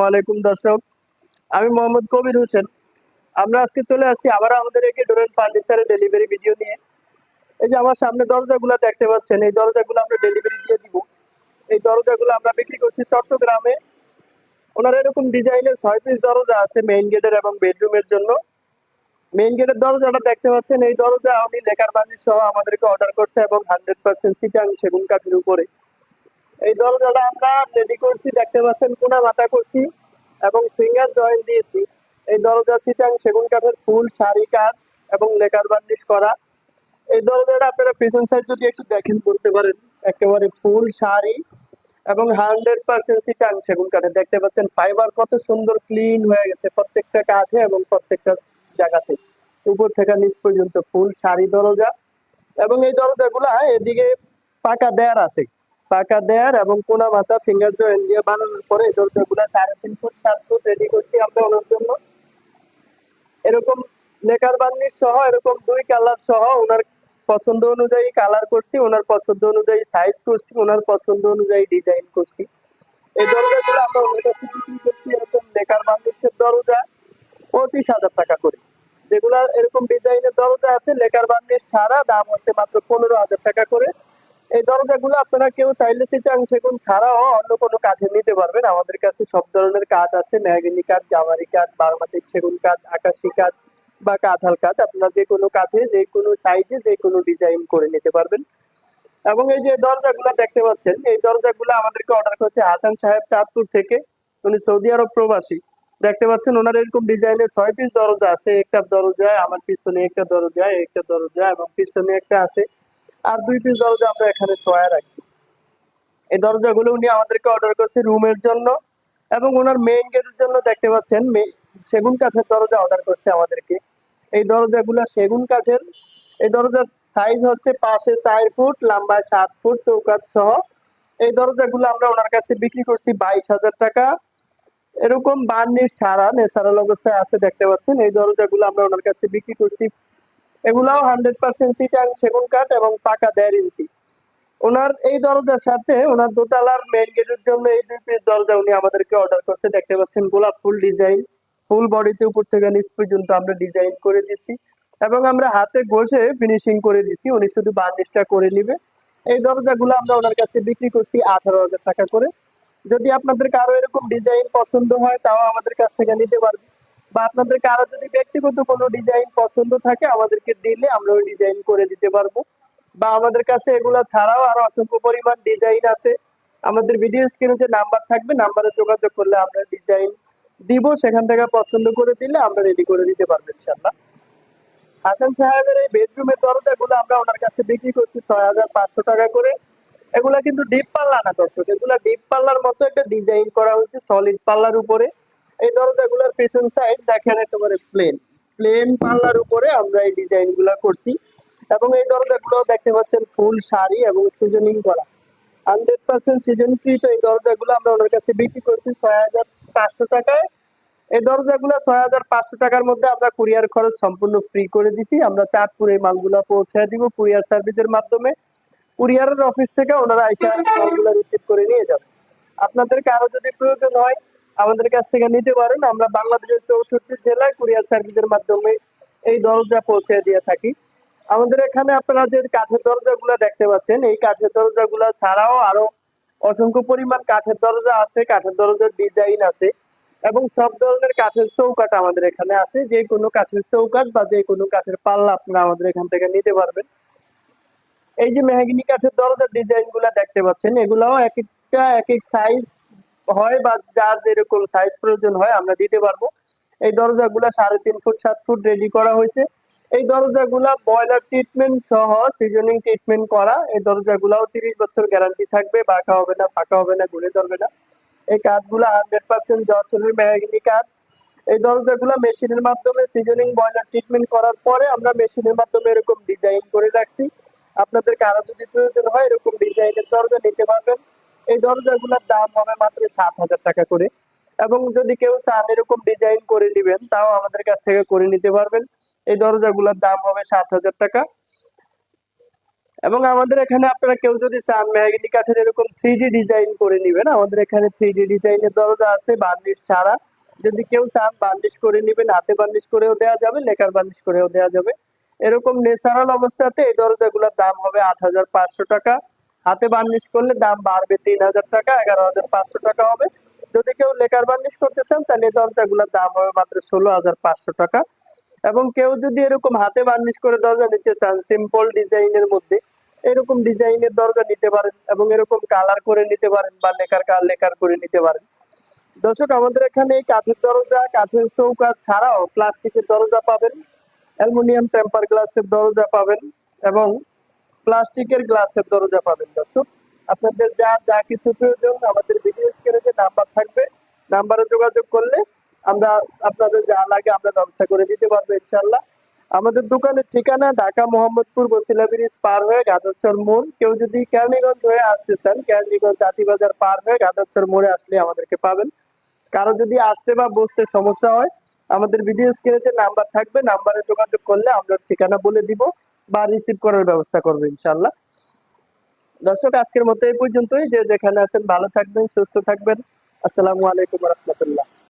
ওয়ালাইকুম দর্শক, আমি মোহাম্মদ কবির হোসেন। আমরা আজকে চলে আসছি আবার আমাদের একে ডোরেন ফার্নিচারের ডেলিভারি ভিডিও নিয়ে। এই যে আমার সামনে দরজাগুলো দেখতে পাচ্ছেন, এই দরজাগুলো আমরা ডেলিভারি দিয়ে দিব। এই দরজাগুলো আমরা বিক্রি করছি চট্টগ্রামে। ওনার এরকম ডিজাইনের ছয় পিস দরজা আছে মেইন গেটের এবং বেডরুমের জন্য। মেইন গেটের দরজাটা দেখতে পাচ্ছেন, এই দরজা উনি লেখার বানিশ সহ আমাদেরকে অর্ডার করছে এবং হান্ড্রেড পার্সেন্ট সিটাং সেগুন কাঠের উপরে। এই দরজাটা আমরা রেডি করছি, দেখতে পাচ্ছেন কোনা মাথা করছি এবং ফিঙ্গার জয়েন দিয়েছি। এই দরজা সিটাং, সেগুন কাঠের ফুল, শাড়ি, কাঠ এবং লেকার বার্নিশ করা। এই দরজাটা আপনারা পিছন সাইড যদি একটু দেখেন, বুঝতে পারেন, একেবারে ফুল, শাড়ি এবং হান্ড্রেড পার্সেন্ট সিটাং, সেগুন কাঠে দেখতে পাচ্ছেন ফাইবার কত সুন্দর ক্লিন হয়ে গেছে প্রত্যেকটা কাঠে এবং প্রত্যেকটা জায়গাতে। উপর থেকে নিচ পর্যন্ত ফুল, শাড়ি, দরজা এবং এই দরজাগুলা এদিকে পাকা দেয়ার আছে। পাকা দেয়ার এবং কোনা মাথা ফিঙ্গার জয়েন দিয়ে বানানোর পরে এই দরজাগুলা সাড়ে তিন ফুট, সাত ফুট রেডি করছি আমরা ওনার জন্য। এরকম লেকার বার্নিশ সহ, এরকম দুই কালার সহ ওনার পছন্দ অনুযায়ী কালার করছি, ওনার পছন্দ অনুযায়ী সাইজ করছি, ওনার পছন্দ অনুযায়ী ডিজাইন করছি। এই দরজাগুলো আমরা ওনার কাছে বিক্রি করছি এরকম লেকার বার্নিশের দরজা পঁচিশ হাজার টাকা করে। যেগুলা এরকম ডিজাইনের দরজা আছে লেকার বার্নিশ ছাড়া দাম হচ্ছে মাত্র পনেরো হাজার টাকা করে। এই দরজাগুলো আপনারা কেউ চাইলে চিটাং সেগুন ছাড়াও অন্য কোনো কাঠে নিতে পারবেন। আমাদের কাছে সব ধরনের কাঠ আছে। মেহগিনি কাঠ জামারি কাঠ বারমাটিক সেগুন কাঠ আকাশি কাঠ বা কাঁঠাল কাঠ আপনারা যে কোনো কাঠে যে কোনো সাইজে যে কোনো ডিজাইন করে নিতে পারবেন। এবং এই যে দরজাগুলো দেখতে পাচ্ছেন, এই দরজাগুলো আমাদেরকে অর্ডার করেছে হাসান সাহেব চাঁদপুর থেকে। উনি সৌদি আরব প্রবাসী। দেখতে পাচ্ছেন ওনার এরকম ডিজাইনের ছয় পিস দরজা আছে। একটা দরজা, আমার পিছনে একটা দরজা একটা দরজা এবং পিছনে একটা আছে। আর দুই পিস দরজা আমরা এখানে শোয়া রাখছি। এই দরজাগুলো উনি আমাদেরকে অর্ডার করছে রুমের জন্য এবং ওনার মেইন গেটের জন্য দেখতে পাচ্ছেন সেগুন কাঠের দরজা অর্ডার করছে আমাদেরকে। এই দরজাগুলো সেগুন কাঠের। এই দরজার সাইজ হচ্ছে পাশে চার ফুট, লম্বায় সাত ফুট, চৌকাঠ সহ। এই দরজাগুলো আমরা ওনার কাছে বিক্রি করছি বাইশ হাজার টাকা। এরকম বার্নিশ ছাড়া, ন্যাচারাল অবস্থায় আছে দেখতে পাচ্ছেন। এই দরজাগুলো আমরা ওনার কাছে বিক্রি করছি এগুলাও হান্ড্রেড পার্সেন্ট সিটাং সেগুন কাঠ এবং পাকা দেড় ইঞ্চি ওনার এই দরজার সাথে ওনার দোতলার মেইন গেটের জন্য এই দুই পিস দরজা উনি আমাদেরকে অর্ডার করছে। দেখতে পাচ্ছেন গোলাপ ফুল ডিজাইন ফুল বডিতে উপর থেকে নিচ পর্যন্ত আমরা ডিজাইন করে দিছি এবং আমরা হাতে ঘষে ফিনিশিং করে দিছি। উনি শুধু বার্নিশটা করে নিবে। এই দরজাগুলো আমরা ওনার কাছে বিক্রি করছি আঠারো হাজার টাকা করে। যদি আপনাদের কারও এরকম ডিজাইন পছন্দ হয়, তাও আমাদের কাছ থেকে নিতে পারবে বা আপনাদের কারও যদি ব্যক্তিগত কোনো ডিজাইন পছন্দ থাকে, আমাদেরকে দিলে আমরা ওই ডিজাইন করে দিতে পারব। বা আমাদের কাছে এগুলা ছাড়াও আরও অসংখ্য পরিমাণ ডিজাইন আছে। আমাদের ভিডিও স্ক্রিনে যে নাম্বার থাকবে নাম্বারে যোগাযোগ করলে আমরা ডিজাইন দিব। সেখান থেকে পছন্দ করে দিলে আমরা রেডি করে দিতে পারব ইনশাল্লাহ হাসান সাহেবের এই বেডরুমের দরজাগুলো আমরা ওনার কাছে বিক্রি করছি ছয় হাজার পাঁচশো টাকা করে। এগুলা কিন্তু ডিপ পাল্লা না, দর্শক। এগুলা ডিপ পাল্লার মতো একটা ডিজাইন করা হয়েছে সলিড পাল্লার উপরে। এই দরজাগুলোর পেছন সাইড দেখেন একেবারে প্লেন প্লেন পাল্লার উপরে আমরা এই ডিজাইনগুলা করছি। এবং এই দরজাগুলো দেখতে পাচ্ছেন ফুল শাড়ি এবং সিজনিং করা। হান্ড্রেড পার্সেন্ট সিজন সিজনকৃত এই দরজাগুলো আমরা ওনার কাছে বিক্রি করছি ছয় হাজার পাঁচশো টাকায়। এই দরজাগুলো ছয় হাজার পাঁচশো টাকার মধ্যে আমরা কুরিয়ার খরচ সম্পূর্ণ ফ্রি করে দিছি। আমরা চাঁদপুরে মালগুলো পৌঁছে দিব কুরিয়ার সার্ভিসের মাধ্যমে। কুরিয়ারের অফিস থেকে ওনারা আইসা মালগুলো রিসিভ করে নিয়ে যাবে। আপনাদের কারও যদি প্রয়োজন হয় আমাদের কাছ থেকে নিতে পারেন। আমরা বাংলাদেশের চৌষট্টি জেলায় কুরিয়ার সার্ভিসের মাধ্যমে এই দরজা পৌঁছে দিয়ে থাকি। আমাদের এখানে আপনারা যে কাঠের দরজাগুলো দেখতে পাচ্ছেন, এই কাঠের দরজাগুলো ছাড়াও আরও অসংখ্য পরিমাণ কাঠের দরজা আছে, কাঠের দরজার ডিজাইন আছে এবং সব ধরনের কাঠের চৌকাঠ আমাদের এখানে আছে। যে কোনো কাঠের চৌকাঠ বা যে কোনো কাঠের পাল্লা আপনারা আমাদের এখান থেকে নিতে পারবেন। এই যে মেহগিনি কাঠের দরজার ডিজাইনগুলা দেখতে পাচ্ছেন, এগুলাও এক একটা এক এক সাইজ হয় বা যার যেরকম সাইজ প্রয়োজন হয়, আমরা দিতে পারব। এই দরজাগুলা সাড়ে তিন ফুট, সাত ফুট রেডি করা হয়েছে। এই দরজাগুলা বয়লার ট্রিটমেন্ট সহ সিজনিং ট্রিটমেন্ট করা। এই দরজাগুলাও তিরিশ বছর গ্যারান্টি থাকবে, বাঁকা হবে না, ফাঁকা হবে না ঘুরে ধরবে না। এই কাঠগুলো হান্ড্রেড পার্সেন্ট জর্সনের মেহগিনি কাঠ। এই দরজাগুলো মেশিনের মাধ্যমে সিজনিং বয়লার ট্রিটমেন্ট করার পরে আমরা মেশিনের মাধ্যমে এরকম ডিজাইন করে রাখছি। আপনাদের কারও যদি প্রয়োজন হয়, এরকম ডিজাইনের দরজা নিতে পারবেন। এই দরজাগুলোর দাম হবে মাত্র সাত হাজার টাকা করে। এবং যদি কেউ চান এরকম ডিজাইন করে নেবেন, তাও আমাদের কাছ থেকে করে নিতে পারবেন। এই দরজাগুলোর দাম হবে সাত হাজার টাকা। এবং আমাদের এখানে আপনারা কেউ যদি চান মেহাগিনি কাঠের এরকম থ্রি ডিজাইন করে নিবেন, আমাদের এখানে থ্রি ডিজাইনের দরজা আছে বার্নিশ ছাড়া। যদি কেউ চান বার্নিশ করে নিবেন, হাতে বার্নিশ করেও দেওয়া যাবে, লেকার বার্নিশ করেও দেওয়া যাবে। এরকম ন্যাচারাল অবস্থাতে এই দরজাগুলোর দাম হবে আট হাজার পাঁচশো টাকা। হাতে বার্নিশ করলে দাম বাড়বে তিন হাজার টাকা এগারো হাজার পাঁচশো টাকা হবে। যদি কেউ লেকার বার্নিশ করতে চান, তাহলে এই দরজাগুলোর দাম হবে মাত্র ষোলো হাজার পাঁচশো টাকা। এবং কেউ যদি এরকম হাতে বার্নিশ করে দরজা নিতে চান সিম্পল ডিজাইনের মধ্যে, এরকম ডিজাইনের দরজা নিতে পারেন এবং এরকম কালার করে নিতে পারেন বা লেকার কার লেকার করে নিতে পারেন। দর্শক, আমাদের এখানে কাঠের দরজা, কাঠের চৌকা ছাড়াও প্লাস্টিকের দরজা পাবেন, অ্যালুমিনিয়াম টেম্পার গ্লাসের দরজা পাবেন এবং প্লাস্টিকের গ্লাসের দরজা পাবেন দর্শক। আপনাদের যা যা কিছু প্রয়োজন আমাদের ভিডিও স্ক্রিনে যে নাম্বার থাকবে নাম্বারে যোগাযোগ করলে আমরা আপনাদের যা লাগে আমরা ব্যবস্থা করে দিতে পারব ইনশাল্লাহ আমাদের দোকানের ঠিকানা ঢাকা মোহাম্মদপুর বসিলা ব্রিজ পার হয়ে গাজরচর মোড়। কেউ যদি কেরানীগঞ্জ হয়ে আসতে চান, কেরানীগঞ্জ জাতিবাজার পার হয়ে গাজরচর মোড়ে আসলে আমাদেরকে পাবেন। কারও যদি আসতে বা বসতে সমস্যা হয়, আমাদের ভিডিও স্ক্রিনে যে নাম্বার থাকবে নাম্বারে যোগাযোগ করলে আমরা ঠিকানা বলে দিব। বা রিসিভ করার ব্যবস্থা করব ইনশাল্লাহ দর্শক, আজকের মতো এই পর্যন্তই। যে যেখানে আছেন, ভালো থাকবেন, সুস্থ থাকবেন। আসসালামু আলাইকুম রহমতুল্লাহ।